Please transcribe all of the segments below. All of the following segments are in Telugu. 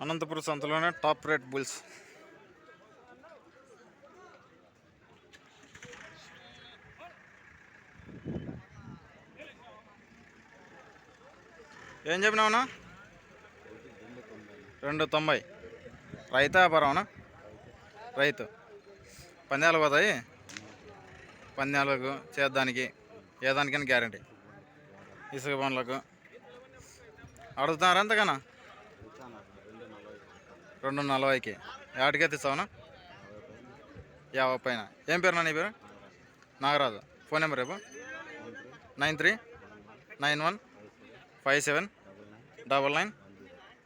అనంతపురం సంతలోనే టాప్ రేట్ బుల్స్. ఏం చెప్పినావునా రెండు తొంభై. రైతు వ్యాపారమనా రైతు. పందాలు పోతాయి. పందాలకు చేద్దానికి ఏదానికైనా గ్యారంటీ. ఇసుక పనులకు. అడుగుతున్నారు ఎంతకన్నా? రెండు నలభైకి. ఏటికి ఎత్తిస్తావునా యాభై పైన. ఏం పేరు నా నీ పేరు? నాగరాజు. ఫోన్ నెంబర్ రేపు nine three nine one five seven double nine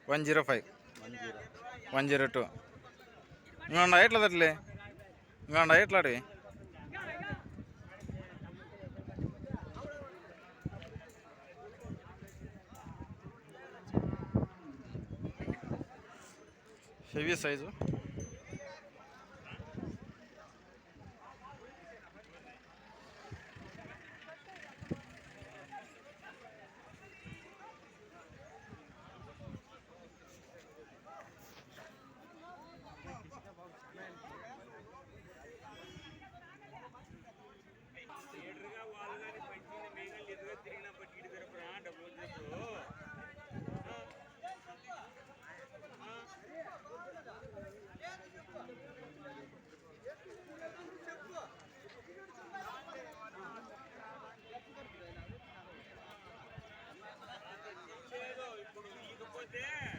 one zero five. One zero two. ఇంకా ఎట్లా తట్లే? ఇంకా ఎట్లా అడివి Serviço aí, Yeah.